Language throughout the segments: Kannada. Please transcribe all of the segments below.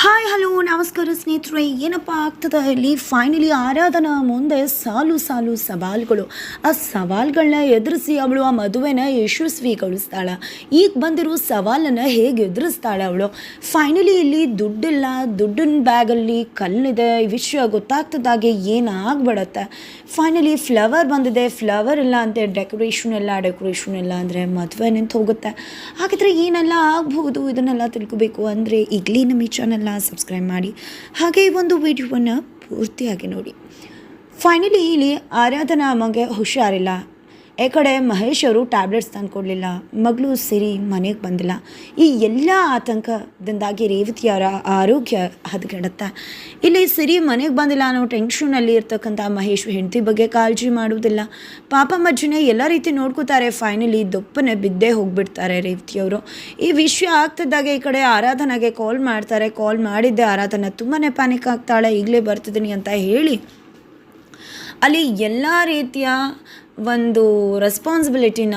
ಹಾಯ್ ಹಲೋ ನಮಸ್ಕಾರ ಸ್ನೇಹಿತರೆ. ಏನಪ್ಪ ಆಗ್ತದೆ ಇಲ್ಲಿ? ಫೈನಲಿ ಆರಾಧನಾ ಮುಂದೆ ಸಾಲು ಸಾಲು ಸವಾಲುಗಳು. ಆ ಸವಾಲುಗಳನ್ನ ಎದುರಿಸಿ ಅವಳು ಆ ಮದುವೆನ ಯಶಸ್ವಿಗೊಳಿಸ್ತಾಳೆ. ಈಗ ಬಂದಿರೋ ಸವಾಲನ್ನು ಹೇಗೆ ಎದುರಿಸ್ತಾಳೆ ಅವಳು? ಫೈನಲಿ ಇಲ್ಲಿ ದುಡ್ಡಿಲ್ಲ, ದುಡ್ಡಿನ ಬ್ಯಾಗಲ್ಲಿ ಕಲ್ಲಿದೆ. ಈ ವಿಷಯ ಗೊತ್ತಾಗ್ತದಾಗೆ ಏನಾಗ್ಬಿಡತ್ತೆ ಫೈನಲಿ ಫ್ಲವರ್ ಬಂದಿದೆ. ಫ್ಲವರ್ ಇಲ್ಲ ಅಂತ ಡೆಕೋರೇಷನ್ ಎಲ್ಲ ಡೆಕೋರೇಷನ್ ಇಲ್ಲ ಅಂದರೆ ಮದುವೆ ನಿಂತು ಹೋಗುತ್ತೆ. ಹಾಗಿದ್ರೆ ಏನೆಲ್ಲ ಆಗ್ಬಹುದು? ಇದನ್ನೆಲ್ಲ ತಿಳ್ಕೊಬೇಕು ಅಂದರೆ ಈಗಲೇ ನಮ್ಮ ಈ ಚಾನಲ್ನ ಸಬ್ಸ್ಕ್ರೈಬ್ ಮಾಡಿ. ಹಾಗೆ ಈ ಒಂದು ವಿಡಿಯೋವನ್ನು ಪೂರ್ತಿಯಾಗಿ ನೋಡಿ. ಫೈನಲಿ ಇಲ್ಲಿ ಆರಾಧನಾ ಅಮ್ಮಗೆ ಹುಷಾರಿಲ್ಲ. ಈ ಕಡೆ ಮಹೇಶ್ ಅವರು ಟ್ಯಾಬ್ಲೆಟ್ಸ್ ತಂದು ಕೊಡಲಿಲ್ಲ, ಮಗಳು ಸಿರಿ ಮನೆಗೆ ಬಂದಿಲ್ಲ. ಈ ಎಲ್ಲ ಆತಂಕದಿಂದಾಗಿ ರೇವತಿಯವರ ಆರೋಗ್ಯ ಹದಗೆಡುತ್ತೆ. ಇಲ್ಲಿ ಸಿರಿ ಮನೆಗೆ ಬಂದಿಲ್ಲ ಅನ್ನೋ ಟೆನ್ಷನಲ್ಲಿ ಇರ್ತಕ್ಕಂಥ ಮಹೇಶ್ ಹೆಂಡತಿ ಬಗ್ಗೆ ಕಾಳಜಿ ಮಾಡುವುದಿಲ್ಲ. ಪಾಪ ಮಜ್ಜನೆ ಎಲ್ಲ ರೀತಿ ನೋಡ್ಕೋತಾರೆ ಫೈನಲಿ ದೊಪ್ಪನೆ ಬಿದ್ದೇ ಹೋಗ್ಬಿಡ್ತಾರೆ ರೇವತಿಯವರು ಈ ವಿಷಯ ಆಗ್ತಿದ್ದಾಗ ಈ ಕಡೆ ಆರಾಧನಾಗೆ ಕಾಲ್ ಮಾಡ್ತಾರೆ ಕಾಲ್ ಮಾಡಿದ್ದೆ ಆರಾಧನಾ ತುಂಬಾ ಪ್ಯಾನಿಕ್ ಆಗ್ತಾಳೆ, ಈಗಲೇ ಬರ್ತಿದ್ದೀನಿ ಅಂತ ಹೇಳಿ. ಅಲ್ಲಿ ಎಲ್ಲ ರೀತಿಯ ಒಂದು ರೆಸ್ಪಾನ್ಸಿಬಿಲಿಟಿನ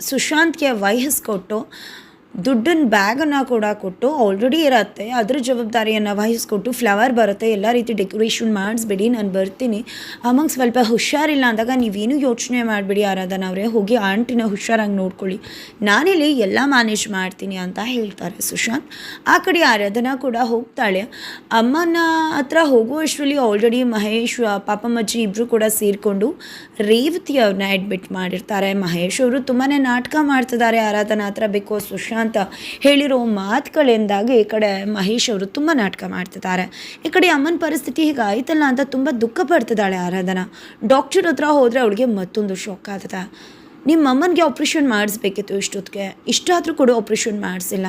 ಸುಶಾಂತ್ಗೆ ವಹಿಸ್ಕೊಟ್ಟು ದುಡ್ಡಿನ ಬ್ಯಾಗನ್ನು ಕೂಡ ಕೊಟ್ಟು ಆಲ್ರೆಡಿ ಇರತ್ತೆ. ಅದ್ರ ಜವಾಬ್ದಾರಿಯನ್ನು ವಹಿಸ್ಕೊಟ್ಟು ಫ್ಲವರ್ ಬರುತ್ತೆ. ಎಲ್ಲ ರೀತಿ ಡೆಕೋರೇಷನ್ ಮಾಡಿಸ್ಬಿಡಿ, ನಾನು ಬರ್ತೀನಿ. ಅಮಂಗ್ ಸ್ವಲ್ಪ ಹುಷಾರಿಲ್ಲ ಅಂದಾಗ ನೀವೇನು ಯೋಚನೆ ಮಾಡಿಬಿಡಿ ಆರಾಧನ ಅವರೇ. ಹೋಗಿ ಆಂಟಿನ ಹುಷಾರಾಗಿ ನೋಡ್ಕೊಳ್ಳಿ. ನಾನಿಲ್ಲಿ ಎಲ್ಲ ಮ್ಯಾನೇಜ್ ಮಾಡ್ತೀನಿ ಅಂತ ಹೇಳ್ತಾರೆ ಸುಶಾಂತ್. ಆ ಕಡೆ ಆರಾಧನಾ ಕೂಡ ಹೋಗ್ತಾಳೆ. ಅಮ್ಮನ ಹತ್ರ ಹೋಗುವಷ್ಟರಲ್ಲಿ ಆಲ್ರೆಡಿ ಮಹೇಶ್ ಪಾಪಮ್ಮಜ್ಜಿ ಇಬ್ಬರು ಕೂಡ ಸೇರಿಕೊಂಡು ರೇವತಿ ಅವ್ರನ್ನ ಅಡ್ಮಿಟ್ ಮಾಡಿರ್ತಾರೆ. ಮಹೇಶ್ ಅವರು ತುಂಬಾ ನಾಟಕ ಮಾಡ್ತಿದ್ದಾರೆ ಆರಾಧನಾ ಹತ್ರ. ಬೇಕು ಸುಶಾಂತ್ ಹೇಳಿರೋ ಮಾತುಗಳಿಂದಾಗಿ ಈ ಕಡೆ ಮಹೇಶ್ ಅವರು ತುಂಬ ನಾಟಕ ಮಾಡ್ತಿದ್ದಾರೆ. ಈ ಕಡೆ ಅಮ್ಮನ ಪರಿಸ್ಥಿತಿ ಹೀಗೆ ಆಯ್ತಲ್ಲ ಅಂತ ತುಂಬ ದುಃಖ ಪಡ್ತಿದ್ದಾಳೆ ಆರಾಧನಾ. ಡಾಕ್ಟರ್ ಹತ್ರ ಹೋದರೆ ಅವಳಿಗೆ ಮತ್ತೊಂದು ಶಾಕ್ ಆಗ್ತದೆ. ನಿಮ್ಮ ಅಮ್ಮನಿಗೆ ಆಪ್ರೇಷನ್ ಮಾಡಿಸ್ಬೇಕಿತ್ತು ಇಷ್ಟೊತ್ತಿಗೆ. ಇಷ್ಟಾದರೂ ಕೂಡ ಆಪ್ರೇಷನ್ ಮಾಡಿಸಿಲ್ಲ.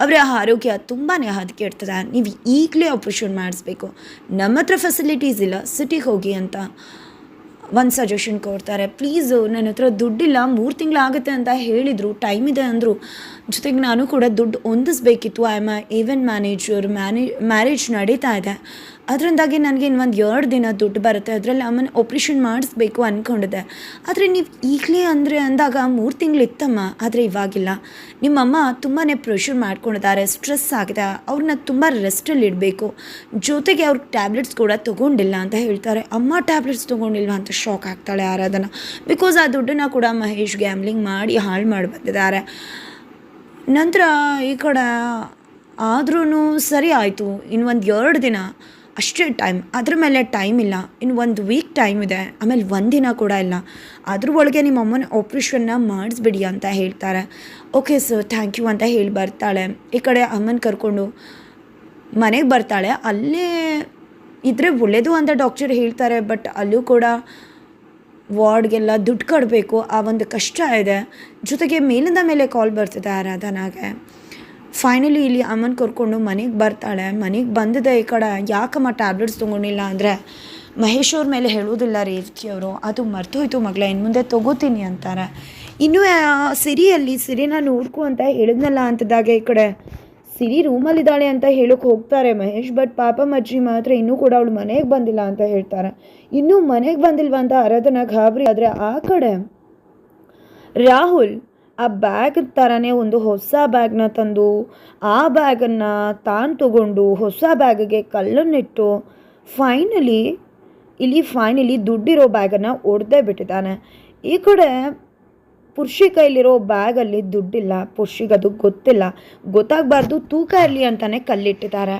ಅವರ ಆರೋಗ್ಯ ತುಂಬಾ ಹದಗೆಡ್ತದೆ. ನೀವು ಈಗಲೇ ಆಪ್ರೇಷನ್ ಮಾಡಿಸ್ಬೇಕು. ನಮ್ಮ ಹತ್ರ ಫೆಸಿಲಿಟೀಸ್ ಇಲ್ಲ. ಸಿಟಿಗೆ ಹೋಗಿ ಅಂತ. ಒಂದು ಸಜೆಷನ್ ಕೊಡ್ತಾರೆ. ಪ್ಲೀಸು ನನ್ನ ಹತ್ರ ದುಡ್ಡಿಲ್ಲ, ಮೂರು ತಿಂಗಳಾಗುತ್ತೆ ಅಂತ ಹೇಳಿದರು ಟೈಮ್ ಇದೆ ಅಂದರು. ಜೊತೆಗೆ ನಾನು ಕೂಡ ದುಡ್ಡು ಹೊಂದಿಸ್ಬೇಕಿತ್ತು. ಐ ಆಮ್ ಈವೆಂಟ್ ಮ್ಯಾನೇಜರ್ ಮ್ಯಾನೇ ಮ್ಯಾರೇಜ್ ನಡೀತಾ ಇದೆ. ಅದರಿಂದಾಗಿ ನನಗೆ ಇನ್ನೊಂದು ಎರಡು ದಿನ ದುಡ್ಡು ಬರುತ್ತೆ. ಅದರಲ್ಲಿ ಅಮ್ಮನ ಆಪ್ರೇಷನ್ ಮಾಡಿಸ್ಬೇಕು ಅಂದ್ಕೊಂಡಿದ್ದೆ ಆದರೆ ನೀವು ಈಗಲೇ ಅಂದರೆ ಅಂದಾಗ ಮೂರು ತಿಂಗಳು ಇತ್ತಮ್ಮ. ಆದರೆ ಇವಾಗಿಲ್ಲ. ನಿಮ್ಮಮ್ಮ ತುಂಬಾ ಪ್ರೆಷರ್ ಮಾಡ್ಕೊಂಡಿದ್ದಾರೆ ಸ್ಟ್ರೆಸ್ ಆಗಿದೆ. ಅವ್ರನ್ನ ತುಂಬ ರೆಸ್ಟಲ್ಲಿ ಇಡಬೇಕು ಜೊತೆಗೆ ಅವ್ರ ಟ್ಯಾಬ್ಲೆಟ್ಸ್ ಕೂಡ ತೊಗೊಂಡಿಲ್ಲ ಅಂತ ಹೇಳ್ತಾರೆ. ಅಮ್ಮ ಟ್ಯಾಬ್ಲೆಟ್ಸ್ ತೊಗೊಂಡಿಲ್ವಾ ಅಂತ ಶಾಕ್ ಆಗ್ತಾಳೆ ಆರಾಧನ. ಬಿಕಾಸ್ ಆ ದುಡ್ಡನ್ನ ಕೂಡ ಮಹೇಶ್ ಗ್ಯಾಮ್ಲಿಂಗ್ ಮಾಡಿ ಹಾಳು ಮಾಡಿ ಬಂದಿದ್ದಾರೆ. ನಂತರ ಈ ಕಡೆ ಆದ್ರೂ ಸರಿ ಆಯಿತು. ಇನ್ನು ಒಂದು ಎರಡು ದಿನ ಅಷ್ಟೇ ಟೈಮ್ ಅದ್ರ ಮೇಲೆ ಟೈಮ್ ಇಲ್ಲ. ಇನ್ನು ಒಂದು ವೀಕ್ ಟೈಮ್ ಇದೆ. ಆಮೇಲೆ ಒಂದಿನ ಕೂಡ ಇಲ್ಲ. ಅದ್ರ ಒಳಗೆ ನಿಮ್ಮ ಅಮ್ಮನ ಆಪ್ರೇಷನ್ನ ಮಾಡಿಸ್ಬಿಡಿ ಅಂತ ಹೇಳ್ತಾರೆ. ಓಕೆ ಸರ್ ಥ್ಯಾಂಕ್ ಯು ಅಂತ ಹೇಳಿ ಬರ್ತಾಳೆ. ಈ ಕಡೆ ಅಮ್ಮನ ಕರ್ಕೊಂಡು ಮನೆಗೆ ಬರ್ತಾಳೆ. ಅಲ್ಲೇ ಇದ್ರೆ ಒಳ್ಳೇದು ಅಂತ ಡಾಕ್ಟರ್ ಹೇಳ್ತಾರೆ ಬಟ್ ಅಲ್ಲೂ ಕೂಡ ವಾರ್ಡ್ಗೆಲ್ಲ ದುಡ್ಡು ಕೊಡಬೇಕು ಆ ಒಂದು ಕಷ್ಟ ಇದೆ. ಜೊತೆಗೆ ಮೇಲಿಂದ ಮೇಲೆ ಕಾಲ್ ಬರ್ತಿದೆ ಆರಾಧನಾಗೆ. ಫೈನಲಿ ಇಲ್ಲಿ ಅಮ್ಮನ ಕರ್ಕೊಂಡು ಮನೆಗೆ ಬರ್ತಾಳೆ. ಮನೆಗೆ ಬಂದಿದೆ ಈ ಕಡೆ. ಯಾಕಮ್ಮ ಟ್ಯಾಬ್ಲೆಟ್ಸ್ ತೊಗೊಂಡಿಲ್ಲ ಅಂದರೆ, ಮಹೇಶ್ ಅವ್ರ ಮೇಲೆ ಹೇಳೋದಿಲ್ಲ ರೇವತಿಯವರು ಅದು ಮರ್ತೋಯ್ತು ಮಗಳ ಇನ್ನು ಮುಂದೆ ತೊಗೋತೀನಿ ಅಂತಾರೆ. ಇನ್ನೂ ಸಿರಿಯಲ್ಲಿ, ಸಿರಿನ ನೋಡ್ಕೊ ಅಂತ ಹೇಳಿದ್ನಲ್ಲ ಅಂತದಾಗ ಈ ಕಡೆ. ಸಿರಿ ರೂಮಲ್ಲಿದ್ದಾಳೆ ಅಂತ ಹೇಳೋಕೆ ಹೋಗ್ತಾರೆ ಮಹೇಶ್, ಬಟ್ ಪಾಪ ಮಜ್ಜಿ ಮಾತ್ರ ಇನ್ನೂ ಕೂಡ ಅವಳು ಮನೆಗೆ ಬಂದಿಲ್ಲ ಅಂತ ಹೇಳ್ತಾರೆ. ಇನ್ನೂ ಮನೆಗೆ ಬಂದಿಲ್ವಾ ಅಂತ ಆರಾಧನಾ ಗಾಬರಿ ಆದರೆ ಆ ಕಡೆ ರಾಹುಲ್ ಆ ಬ್ಯಾಗ್ ಥರನೇ ಒಂದು ಹೊಸ ಬ್ಯಾಗ್ನ ತಂದು, ಆ ಬ್ಯಾಗನ್ನು ತಾನು ತಗೊಂಡು ಹೊಸ ಬ್ಯಾಗಿಗೆ ಕಲ್ಲನ್ನಿಟ್ಟು ಫೈನಲಿ ಇಲ್ಲಿ ಫೈನಲಿ ದುಡ್ಡಿರೋ ಬ್ಯಾಗನ್ನು ಒಡೆದೇ ಬಿಟ್ಟಿದ್ದಾನೆ. ಈ ಕಡೆ ಪುರುಷಿ ಕೈಲಿರೋ ಬ್ಯಾಗಲ್ಲಿ ದುಡ್ಡಿಲ್ಲ ಪುರುಷಿಗೆ ಅದು ಗೊತ್ತಿಲ್ಲ. ಗೊತ್ತಾಗಬಾರ್ದು, ತೂಕ ಇರಲಿ ಅಂತಲೇ ಕಲ್ಲಿಟ್ಟಿದ್ದಾರೆ.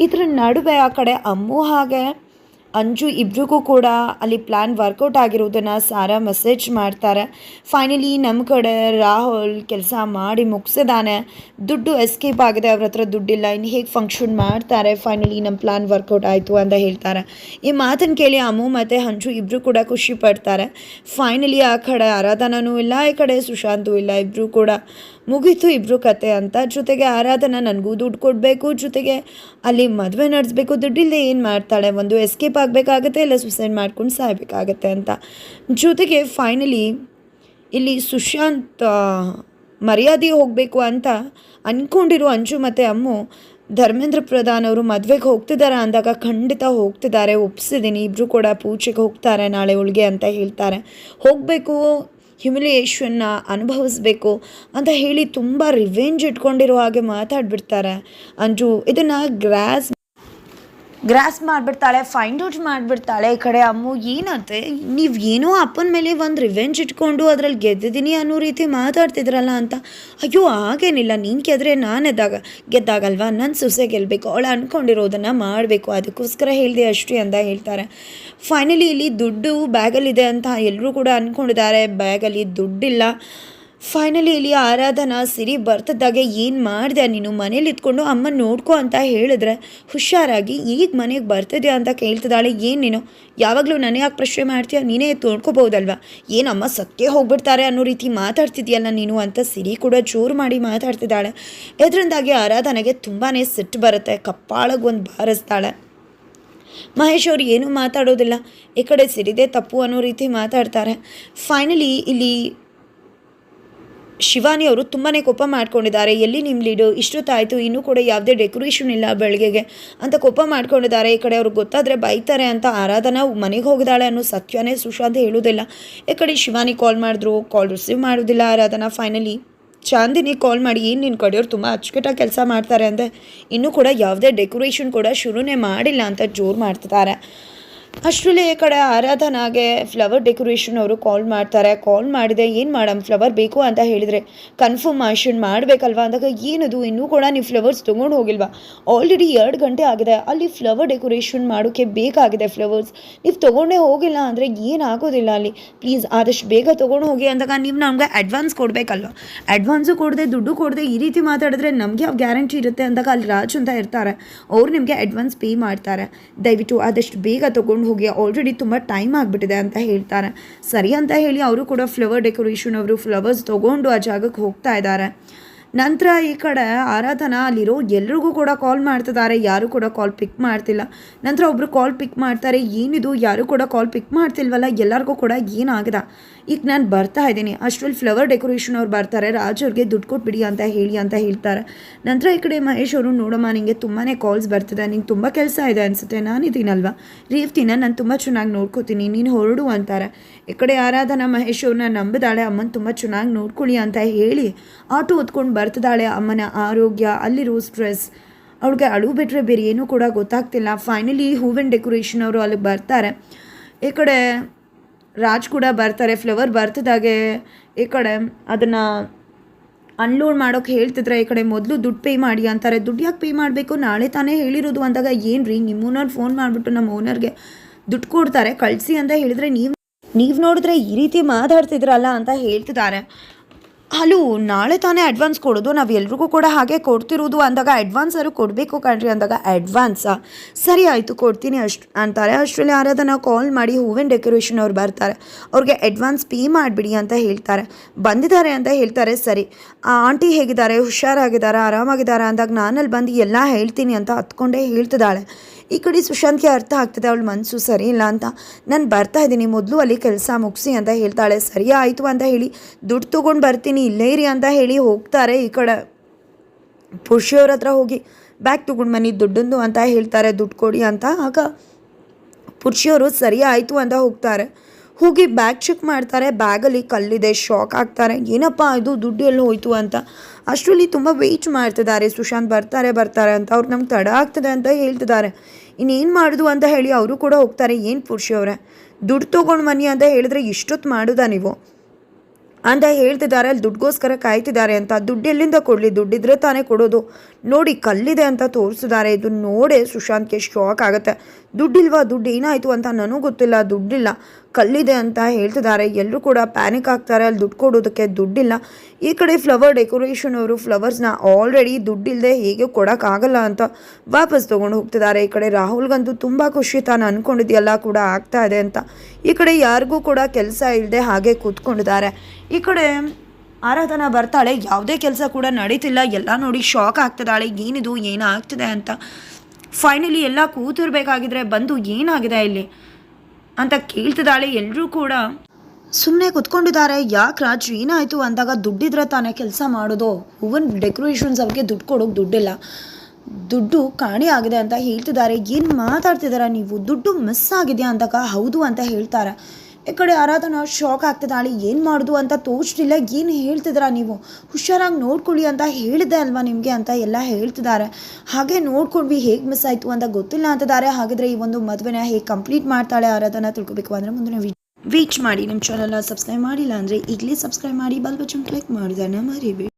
ಇದ್ರ ನಡುವೆ ಆ ಕಡೆ ಅಮ್ಮು ಹಾಗೆ ಅಂಜು ಇಬ್ರಿಗೂ ಕೂಡ ಅಲ್ಲಿ ಪ್ಲ್ಯಾನ್ ವರ್ಕೌಟ್ ಆಗಿರೋದನ್ನು ಸಾರಾ ಮೆಸೇಜ್ ಮಾಡ್ತಾರೆ. ಫೈನಲಿ ನಮ್ಮ ಕಡೆ ರಾಹುಲ್ ಕೆಲಸ ಮಾಡಿ ಮುಗಿಸಿದಾನೆ. ದುಡ್ಡು ಎಸ್ಕೇಪ್ ಆಗಿದೆ, ಅವ್ರ ಹತ್ರ ದುಡ್ಡಿಲ್ಲ. ಇನ್ನು ಹೇಗೆ ಫಂಕ್ಷನ್ ಮಾಡ್ತಾರೆ? ಫೈನಲಿ ನಮ್ಮ ಪ್ಲ್ಯಾನ್ ವರ್ಕೌಟ್ ಆಯಿತು ಅಂತ ಹೇಳ್ತಾರೆ. ಈ ಮಾತನ್ನು ಕೇಳಿ ಅಮ್ಮು ಮತ್ತು ಅಂಜು ಇಬ್ಬರು ಕೂಡ ಖುಷಿ ಪಡ್ತಾರೆ. ಫೈನಲಿ ಆ ಕಡೆ ಆರಾಧನೂ ಇಲ್ಲ, ಈ ಕಡೆ ಸುಶಾಂತು ಇಲ್ಲ ಇಬ್ಬರು ಕೂಡ. ಮುಗೀತು ಇಬ್ಬರು ಕತೆ ಅಂತ. ಜೊತೆಗೆ ಆರಾಧನಾ ನನಗೂ ದುಡ್ಡು ಕೊಡಬೇಕು, ಜೊತೆಗೆ ಅಲ್ಲಿ ಮದುವೆ ನಡೆಸಬೇಕು. ದುಡ್ಡಿಲ್ಲದೆ ಏನು ಮಾಡ್ತಾಳೆ? ಒಂದು ಎಸ್ಕೇಪ್ ಆಗಬೇಕಾಗತ್ತೆ ಇಲ್ಲ ಸುಸೈಡ್ ಮಾಡ್ಕೊಂಡು ಸಾಯಬೇಕಾಗತ್ತೆ ಅಂತ. ಜೊತೆಗೆ ಫೈನಲಿ ಇಲ್ಲಿ ಸುಶಾಂತ್ ಮರ್ಯಾದೆ ಹೋಗಬೇಕು ಅಂತ ಅಂದ್ಕೊಂಡಿರೋ ಅಂಜು ಮತ್ತು ಅಮ್ಮು ಧರ್ಮೇಂದ್ರ ಪ್ರಧಾನ್ ಅವರು ಮದುವೆಗೆ ಹೋಗ್ತಿದ್ದಾರೆ ಅಂದಾಗ ಖಂಡಿತ ಹೋಗ್ತಿದ್ದಾರೆ, ಒಪ್ಸಿದ್ದೀನಿ ಇಬ್ಬರು ಕೂಡ ಪೂಜೆಗೆ ಹೋಗ್ತಾರೆ, ನಾಳೆ ಒಳಗೆ ಅಂತ ಹೇಳ್ತಾರೆ. ಹೋಗಬೇಕು ಹ್ಯುಮಿಲಿಯೇಷನ್ನ ಅನುಭವಿಸ್ಬೇಕು ಅಂತ ಹೇಳಿ ತುಂಬ ರಿವೆಂಜ್ ಇಟ್ಕೊಂಡಿರೋ ಹಾಗೆ ಮಾತಾಡ್ಬಿಡ್ತಾರೆ ಅಂಜು. ಇದನ್ನು ಗ್ರಾಸ್ ಗ್ರಾಸ್ ಮಾಡಿಬಿಡ್ತಾಳೆ ಫೈಂಡ್ ಔಟ್ ಮಾಡಿಬಿಡ್ತಾಳೆ ಈ ಕಡೆ ಅಮ್ಮು, ಏನಂತೆ? ನೀವು ಏನೋ ಅಪ್ಪನ ಮೇಲೆ ಒಂದು ರಿವೆಂಜ್ ಇಟ್ಕೊಂಡು ಅದ್ರಲ್ಲಿ ಗೆದ್ದಿದ್ದೀನಿ ಅನ್ನೋ ರೀತಿ ಮಾತಾಡ್ತಿದ್ರಲ್ಲ ಅಂತ. ಅಯ್ಯೋ, ಹಾಗೇನಿಲ್ಲ, ನೀನು ಗೆದ್ರೆ ನಾನು ಎದ್ದಾಗ, ಗೆದ್ದಾಗಲ್ವಾ? ನನ್ನ ಸೊಸೆ ಗೆಲ್ಲಬೇಕು ಅವಳು ಅಂದ್ಕೊಂಡಿರೋದನ್ನು ಮಾಡಬೇಕು, ಅದಕ್ಕೋಸ್ಕರ ಹೇಳಿದೆ ಅಷ್ಟು ಅಂತ ಹೇಳ್ತಾರೆ. ಫೈನಲಿ ಇಲ್ಲಿ ದುಡ್ಡು ಬ್ಯಾಗಲ್ಲಿದೆ ಅಂತ ಎಲ್ಲರೂ ಕೂಡ ಅಂದ್ಕೊಂಡಿದ್ದಾರೆ ಬ್ಯಾಗಲ್ಲಿ ದುಡ್ಡಿಲ್ಲ. ಫೈನಲಿ ಇಲ್ಲಿ ಆರಾಧನಾ ಸಿರಿ ಬರ್ತದಾಗೆ ಏನು ಮಾಡಿದೆ? ನೀನು ಮನೇಲಿ ಇದ್ಕೊಂಡು ಅಮ್ಮ ನೋಡ್ಕೊ ಅಂತ ಹೇಳಿದ್ರೆ ಹುಷಾರಾಗಿ ಈಗ ಮನೆಗೆ ಬರ್ತಿದ್ಯಾ ಅಂತ ಕೇಳ್ತಿದ್ದಾಳೆ. ಏನು ನೀನು? ಯಾವಾಗಲೂ ನನಗೆ ಯಾಕೆ ಪ್ರಶ್ನೆ ಮಾಡ್ತೀಯ? ನೀನೇ ತೋಡ್ಕೋಬೋದಲ್ವಾ? ಅಮ್ಮ ಸತ್ಯ ಹೋಗ್ಬಿಡ್ತಾರೆ ಅನ್ನೋ ರೀತಿ ಮಾತಾಡ್ತಿದ್ಯಲ್ಲ ನೀನು ಅಂತ ಸಿರಿ ಕೂಡ ಜೋರು ಮಾಡಿ ಮಾತಾಡ್ತಿದ್ದಾಳೆ. ಇದರಿಂದಾಗಿ ಆರಾಧನೆಗೆ ತುಂಬಾ ಸಿಟ್ಟು ಬರುತ್ತೆ. ಕಪ್ಪಾಳಗೆ ಒಂದು ಬಾರಿಸ್ತಾಳೆ. ಮಹೇಶ್ ಅವ್ರು ಏನೂ ಮಾತಾಡೋದಿಲ್ಲ. ಈ ಕಡೆ ಸಿರಿದೆ ತಪ್ಪು ಅನ್ನೋ ರೀತಿ ಮಾತಾಡ್ತಾರೆ. ಫೈನಲಿ ಇಲ್ಲಿ ಶಿವಾನಿ ಅವರು ತುಂಬಾ ಕೋಪ ಮಾಡ್ಕೊಂಡಿದ್ದಾರೆ. ಎಲ್ಲಿ ನಿಮ್ಮ ಲೀಡು? ಇಷ್ಟೊತ್ತಾಯಿತು. ಇನ್ನೂ ಕೂಡ ಯಾವುದೇ ಡೆಕೋರೇಷನ್ ಇಲ್ಲ ಬೆಳಗ್ಗೆಗೆ ಅಂತ ಕೋಪ ಮಾಡ್ಕೊಂಡಿದ್ದಾರೆ. ಈ ಕಡೆ ಅವ್ರಿಗೆ ಗೊತ್ತಾದರೆ ಬೈತಾರೆ ಅಂತ ಆರಾಧನಾ ಮನೆಗೆ ಹೋಗಿದ್ದಾಳೆ ಅನ್ನೋ ಸತ್ಯನೇ ಸುಶಾಂತ್ ಹೇಳೋದಿಲ್ಲ ಈ ಕಡೆ ಶಿವಾನಿ ಕಾಲ್ ಮಾಡಿದ್ರು. ಕಾಲ್ ರಿಸೀವ್ ಮಾಡೋದಿಲ್ಲ ಆರಾಧನಾ ಫೈನಲಿ ಚಾಂದಿನಿ ಕಾಲ್ ಮಾಡಿ, ಏನು ನಿನ್ನ ಕಡೆಯವ್ರು ತುಂಬ ಅಚ್ಚುಕಟ್ಟಾಗಿ ಕೆಲಸ ಮಾಡ್ತಾರೆ ಅಂದರೆ ಇನ್ನೂ ಕೂಡ ಯಾವುದೇ ಡೆಕೋರೇಷನ್ ಕೂಡ ಶುರುನೇ ಮಾಡಿಲ್ಲ ಅಂತ ಜೋರು ಮಾಡ್ತಿದ್ದಾರೆ. ಅಷ್ಟರಲ್ಲಿ ಈ ಕಡೆ ಆರಾಧನಾಗೆ ಫ್ಲವರ್ ಡೆಕೋರೇಷನ್ ಅವರು ಕಾಲ್ ಮಾಡ್ತಾರೆ. ಕಾಲ್ ಮಾಡಿದೆ, ಏನು ಮಾಡಮ್ ಫ್ಲವರ್ ಬೇಕು ಅಂತ ಹೇಳಿದರೆ ಕನ್ಫರ್ಮೇಷನ್ ಮಾಡಬೇಕಲ್ವಾ? ಅಂದಾಗ, ಏನದು? ಇನ್ನೂ ಕೂಡ ನೀವು ಫ್ಲವರ್ಸ್ ತೊಗೊಂಡು ಹೋಗಿಲ್ವಾ? ಆಲ್ರೆಡಿ ಎರಡು ಗಂಟೆ ಆಗಿದೆ. ಅಲ್ಲಿ ಫ್ಲವರ್ ಡೆಕೋರೇಷನ್ ಮಾಡೋಕ್ಕೆ ಬೇಕಾಗಿದೆ ಫ್ಲವರ್ಸ್ ನೀವು ತೊಗೊಂಡೇ ಹೋಗಿಲ್ಲ ಅಂದರೆ ಏನಾಗೋದಿಲ್ಲ ಅಲ್ಲಿ. ಪ್ಲೀಸ್ ಆದಷ್ಟು ಬೇಗ ತೊಗೊಂಡು ಹೋಗಿ ಅಂದಾಗ, ನೀವು ನಮಗೆ ಅಡ್ವಾನ್ಸ್ ಕೊಡಬೇಕಲ್ವ? ಅಡ್ವಾನ್ಸು ಕೊಡದೆ, ದುಡ್ಡು ಕೊಡದೆ ಈ ರೀತಿ ಮಾತಾಡಿದ್ರೆ ನಮಗೆ ಯಾವ ಗ್ಯಾರಂಟಿ ಇರುತ್ತೆ? ಅಂದಾಗ, ಅಲ್ಲಿ ರಾಜು ಅಂತ ಇರ್ತಾರೆ. ಅವ್ರು ನಿಮಗೆ ಅಡ್ವಾನ್ಸ್ ಪೇ ಮಾಡ್ತಾರೆ. ದಯವಿಟ್ಟು ಆದಷ್ಟು ಬೇಗ ತೊಗೊಂಡು ಹೋಗಿ ಆಲ್ರೆಡಿ ತುಂಬ ಟೈಮ್ ಆಗಿಬಿಟ್ಟಿದೆ ಅಂತ ಹೇಳ್ತಾರೆ. ಸರಿ ಅಂತ ಹೇಳಿ ಅವರು ಕೂಡ ಫ್ಲವರ್ ಡೆಕೋರೇಷನ್ ಅವರು ಫ್ಲವರ್ಸ್ ತೊಗೊಂಡು ಆ ಜಾಗಕ್ಕೆ ಹೋಗ್ತಾ ಇದ್ದಾರೆ. ನಂತರ ಈ ಕಡೆ ಆರಾಧನಾ ಅಲ್ಲಿರೋ ಎಲ್ರಿಗೂ ಕೂಡ ಕಾಲ್ ಮಾಡ್ತಿದ್ದಾರೆ. ಯಾರು ಕೂಡ ಕಾಲ್ ಪಿಕ್ ಮಾಡ್ತಿಲ್ಲ. ನಂತರ ಒಬ್ಬರು ಕಾಲ್ ಪಿಕ್ ಮಾಡ್ತಾರೆ. ಏನಿದು? ಯಾರು ಕೂಡ ಕಾಲ್ ಪಿಕ್ ಮಾಡ್ತಿಲ್ವಲ್ಲ? ಎಲ್ಲರಿಗೂ ಕೂಡ ಏನಾಗದ? ಈಗ ನಾನು ಬರ್ತಾ ಇದ್ದೀನಿ. ಅಷ್ಟರಲ್ಲಿ ಫ್ಲವರ್ ಡೆಕೋರೇಷನ್ ಅವ್ರು ಬರ್ತಾರೆ. ರಾಜ್ ಅವ್ರಿಗೆ ದುಡ್ಡು ಕೊಟ್ಬಿಡಿ ಅಂತ ಹೇಳಿ ಅಂತ ಹೇಳ್ತಾರೆ. ನಂತರ ಈ ಕಡೆ ಮಹೇಶ್ ಅವರು, ನೋಡಮ್ಮ ನಿಮಗೆ ತುಂಬಾ ಕಾಲ್ಸ್ ಬರ್ತಿದೆ. ನಿಂಗೆ ತುಂಬ ಕೆಲಸ ಇದೆ ಅನಿಸುತ್ತೆ. ನಾನಿದ್ದೀನಲ್ವಾ? ರೀಫ್ತಿನ ನಾನು ತುಂಬ ಚೆನ್ನಾಗಿ ನೋಡ್ಕೋತೀನಿ. ನೀನು ಹೊರಡು ಅಂತಾರೆ. ಈ ಕಡೆ ಆರಾಧನಾ ಮಹೇಶ್ ಅವ್ರನ್ನ ನಂಬಿದಾಳೆ. ಅಮ್ಮನ ತುಂಬ ಚೆನ್ನಾಗಿ ನೋಡ್ಕೊಳ್ಳಿ ಅಂತ ಹೇಳಿ ಆಟೋ ಹೊತ್ಕೊಂಡು ಬರ್ತಿದ್ದಾಳೆ ಅಮ್ಮನ ಆರೋಗ್ಯ, ಅಲ್ಲಿರೋ ಸ್ಟ್ರೆಸ್ ಅವಳಿಗೆ ಅಳು ಬಿಟ್ಟರೆ ಬೇರೆ ಏನೂ ಕೂಡ ಗೊತ್ತಾಗ್ತಿಲ್ಲ. ಫೈನಲಿ ಹೂವಿನ ಡೆಕೋರೇಷನ್ ಅವರು ಅಲ್ಲಿಗೆ ಬರ್ತಾರೆ. ಈ ಕಡೆ ರಾಜ್ ಕೂಡ ಬರ್ತಾರೆ ಫ್ಲವರ್ ಬರ್ತಿದ್ದಾಗೆ. ಈ ಕಡೆ ಅದನ್ನು ಅನ್ಲೋಡ್ ಮಾಡೋಕೆ ಹೇಳ್ತಿದ್ರೆ ಈ ಕಡೆ ಮೊದಲು ದುಡ್ಡು ಪೇ ಮಾಡಿ ಅಂತಾರೆ. ದುಡ್ಡು ಯಾಕೆ ಪೇ ಮಾಡಬೇಕು? ನಾಳೆ ತಾನೇ ಹೇಳಿರೋದು ಅಂದಾಗ ಏನು ರೀ ನಿಮ್ಮ ಓನರ್ ಫೋನ್ ಮಾಡಿಬಿಟ್ಟು ನಮ್ಮ ಓನರ್ಗೆ ದುಡ್ಡು ಕೊಡ್ತಾರೆ, ಕಳಿಸಿ ಅಂತ ಹೇಳಿದರೆ ನೀವು ನೀವು ನೋಡಿದ್ರೆ ಈ ರೀತಿ ಮಾತಾಡ್ತಿದ್ರಲ್ಲ ಅಂತ ಹೇಳ್ತಿದ್ದಾರೆ. ಹಲೋ ನಾಳೆ ತಾನೇ ಅಡ್ವಾನ್ಸ್ ಕೊಡೋದು, ನಾವು ಎಲ್ರಿಗೂ ಕೂಡ ಹಾಗೆ ಕೊಡ್ತಿರೋದು ಅಂದಾಗ ಅಡ್ವಾನ್ಸ್ ಅವರು ಕೊಡಬೇಕು ಕಣ್ರಿ ಅಂದಾಗ ಅಡ್ವಾನ್ಸಾ ಸರಿ ಆಯಿತು, ಕೊಡ್ತೀನಿ ಅಷ್ಟು, ಅಂತಾರೆ. ಅಷ್ಟರಲ್ಲಿ ಯಾರಾದನ್ನು ಕಾಲ್ ಮಾಡಿ ಹೂವಿನ ಡೆಕೋರೇಷನ್ ಅವ್ರು ಬರ್ತಾರೆ. ಅವ್ರಿಗೆ ಅಡ್ವಾನ್ಸ್ ಪೇ ಮಾಡಿಬಿಡಿ ಅಂತ ಹೇಳ್ತಾರೆ. ಬಂದಿದ್ದಾರೆ ಅಂತ ಹೇಳ್ತಾರೆ, ಸರಿ. ಆಂಟಿ ಹೇಗಿದ್ದಾರೆ? ಹುಷಾರಾಗಿದ್ದಾರೆ? ಆರಾಮಾಗಿದ್ದಾರೆ? ಅಂದಾಗ ನಾನಲ್ಲಿ ಬಂದು ಎಲ್ಲ ಹೇಳ್ತೀನಿ ಅಂತ ಹತ್ಕೊಂಡೇ ಹೇಳ್ತಿದ್ದಾಳೆ. ಈ ಕಡೆ ಸುಶಾಂತ್ಗೆ ಅರ್ಥ ಆಗ್ತದೆ, ಅವಳ ಮನಸ್ಸು ಸರಿ ಇಲ್ಲ ಅಂತ. ನಾನು ಬರ್ತಾ ಇದ್ದೀನಿ, ಮೊದಲು ಅಲ್ಲಿ ಕೆಲಸ ಮುಗಿಸಿ ಅಂತ ಹೇಳ್ತಾಳೆ. ಸರಿ ಆಯಿತು ಅಂತ ಹೇಳಿ, ದುಡ್ಡು ತೊಗೊಂಡು ಬರ್ತೀನಿ, ಇಲ್ಲೇ ಇರಿ ಅಂತ ಹೇಳಿ ಹೋಗ್ತಾರೆ ಈ ಕಡೆ. ಪುರುಷಿಯವ್ರ ಹತ್ರ ಹೋಗಿ, ಬ್ಯಾಗ್ ತೊಗೊಂಡು ಬನ್ನಿ, ದುಡ್ಡೊಂದು ಅಂತ ಹೇಳ್ತಾರೆ, ದುಡ್ಡು ಕೊಡಿ ಅಂತ. ಆಗ ಪುರುಷಿಯವರು ಸರಿ ಆಯಿತು ಅಂತ ಹೋಗ್ತಾರೆ. ಹೋಗಿ ಬ್ಯಾಗ್ ಚೆಕ್ ಮಾಡ್ತಾರೆ ಬ್ಯಾಗಲ್ಲಿ ಕಲ್ಲಿದೆ ಶಾಕ್ ಆಗ್ತಾರೆ, ಏನಪ್ಪ ಇದು, ದುಡ್ಡು ಎಲ್ಲ ಹೋಯ್ತು ಅಂತ. ಅಷ್ಟರಲ್ಲಿ ತುಂಬ ವೆಯ್ಟ್ ಮಾಡ್ತಿದ್ದಾರೆ, ಸುಶಾಂತ್ ಬರ್ತಾರೆ ಬರ್ತಾರೆ ಅಂತ. ಅವ್ರು ನಮ್ಗೆ ತಡ ಆಗ್ತದೆ ಅಂತ ಹೇಳ್ತಿದ್ದಾರೆ. ಇನ್ನೇನು ಮಾಡೋದು ಅಂತ ಹೇಳಿ ಅವರು ಕೂಡ ಹೋಗ್ತಾರೆ, ಏನು ಪುರುಷವ್ರೆ ದುಡ್ಡು ತೊಗೊಂಡು ಬನ್ನಿ ಅಂತ ಹೇಳಿದ್ರೆ ಇಷ್ಟೊತ್ತು ಮಾಡೋದಾ ನೀವು? ಅಂತ ಹೇಳ್ತಿದ್ದಾರೆ, ಅಲ್ಲಿ ದುಡ್ಗೋಸ್ಕರ ಕಾಯ್ತಿದ್ದಾರೆ ಅಂತ. ದುಡ್ಡು ಎಲ್ಲಿಂದ ಕೊಡಲಿ? ದುಡ್ಡಿದ್ರೆ ತಾನೇ ಕೊಡೋದು. ನೋಡಿ, ಕಲ್ಲಿದೆ ಅಂತ ತೋರಿಸಿದ್ದಾರೆ. ಇದು ನೋಡೇ ಸುಶಾಂತ್ಗೆ ಶಾಕ್ ಆಗುತ್ತೆ. ದುಡ್ಡಿಲ್ವಾ? ದುಡ್ಡು ಏನಾಯಿತು ಅಂತ ನನಗೂ ಗೊತ್ತಿಲ್ಲ. ದುಡ್ಡಿಲ್ಲ. ಕಲ್ಲಿದೆ ಅಂತ ಹೇಳ್ತಿದ್ದಾರೆ. ಎಲ್ಲರೂ ಕೂಡ ಪ್ಯಾನಿಕ್ ಆಗ್ತಾರೆ. ಅಲ್ಲಿ ದುಡ್ಡು ಕೊಡೋದಕ್ಕೆ ದುಡ್ಡಿಲ್ಲ. ಈ ಕಡೆ ಫ್ಲವರ್ ಡೆಕೋರೇಷನ್ ಅವರು ಫ್ಲವರ್ಸ್ನ ಆಲ್ರೆಡಿ ದುಡ್ಡಿಲ್ಲದೆ ಹೇಗೆ ಕೊಡೋಕ್ಕಾಗಲ್ಲ ಅಂತ ವಾಪಸ್ ತೊಗೊಂಡು ಹೋಗ್ತಿದ್ದಾರೆ. ಈ ಕಡೆ ರಾಹುಲ್ಗಂತೂ ತುಂಬ ಖುಷಿ ತಾನು ಅಂದ್ಕೊಂಡಿದ್ದೆಲ್ಲ ಕೂಡ ಆಗ್ತಾ ಇದೆ ಅಂತ. ಈ ಕಡೆ ಯಾರಿಗೂ ಕೂಡ ಕೆಲಸ ಇಲ್ಲದೆ ಹಾಗೆ ಕೂತ್ಕೊಂಡಿದ್ದಾರೆ. ಈ ಕಡೆ ಆರಾಧನಾ ಬರ್ತಾಳೆ. ಯಾವುದೇ ಕೆಲಸ ಕೂಡ ನಡೀತಿಲ್ಲ. ಎಲ್ಲ ನೋಡಿ ಶಾಕ್ ಆಗ್ತದಾಳೆ ಏನಿದು, ಏನಾಗ್ತಿದೆ ಅಂತ. ಫೈನಲಿ ಎಲ್ಲ ಕೂತಿರ್ಬೇಕಾಗಿದ್ರೆ ಬಂದು ಏನಾಗಿದೆ ಇಲ್ಲಿ? ಅಂತ ಕೇಳ್ತಿದ್ದಾಳೆ ಎಲ್ಲರೂ ಕೂಡ. ಸುಮ್ಮನೆ ಕುತ್ಕೊಂಡಿದ್ದಾರೆ. ಯಾಕೆ ರಾಜ್, ಏನಾಯಿತು? ಅಂದಾಗ ದುಡ್ಡಿದ್ರೆ ತಾನೇ ಕೆಲಸ ಮಾಡೋದು. ಹೂವನ್ ಡೆಕೋರೇಷನ್ಸ್ ಅವ್ರಿಗೆ ದುಡ್ಡು ಕೊಡೋಕೆ ದುಡ್ಡಿಲ್ಲ. ದುಡ್ಡು ಕಾಣಿ ಆಗಿದೆ ಅಂತ ಹೇಳ್ತಿದ್ದಾರೆ. ಏನು ಮಾತಾಡ್ತಿದ್ದಾರೆ ನೀವು? ದುಡ್ಡು ಮಿಸ್ ಆಗಿದೆಯಾ ಅಂದಾಗ? ಹೌದು ಅಂತ ಹೇಳ್ತಾರೆ. ಈ ಕಡೆ ಆರಾಧನಾ ಶಾಕ್ ಆಗ್ತಿದ್ದಾಳೆ ಏನು ಮಾಡೋದು ಅಂತ ತೋಚ್ತಿಲ್ಲ. ಏನು ಹೇಳ್ತಿದ್ದೀರಾ ನೀವು? ಹುಷಾರಾಗಿ ನೋಡ್ಕೊಳ್ಳಿ ಅಂತ ಹೇಳಿದೆ ಅಲ್ವಾ ನಿಮಗೆ ಅಂತ ಎಲ್ಲ ಹೇಳ್ತಿದ್ದಾರೆ. ಹಾಗೆ ನೋಡ್ಕೊಂಡ್ವಿ, ಹೇಗೆ ಮಿಸ್ ಆಯಿತು ಅಂತ ಗೊತ್ತಿಲ್ಲ ಅಂತಿದ್ದಾರೆ. ಹಾಗಿದ್ರೆ ಈ ಒಂದು ಮದುವೆನ ಹೇಗೆ ಕಂಪ್ಲೀಟ್ ಮಾಡ್ತಾಳೆ ಆರಾಧನ ತಿಳ್ಕೊಬೇಕು ಅಂದರೆ ಮುಂದಿನ ವೀಚ್ ಮಾಡಿ. ನಿಮ್ಮ ಚಾನಲ್ನ ಸಬ್ಸ್ಕ್ರೈಬ್ ಮಾಡಿಲ್ಲ ಅಂದರೆ ಈಗಲೇ ಸಬ್ಸ್ಕ್ರೈಬ್ ಮಾಡಿ. ಬಲ್ ಬಚ್ಚನ್ ಕ್ಲಿಕ್ ಮಾಡಿದಾನೆ ಮರಿಬೇಡಿ.